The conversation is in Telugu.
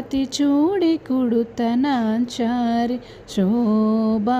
పతి చూడి కుడుతనాచారి శోభా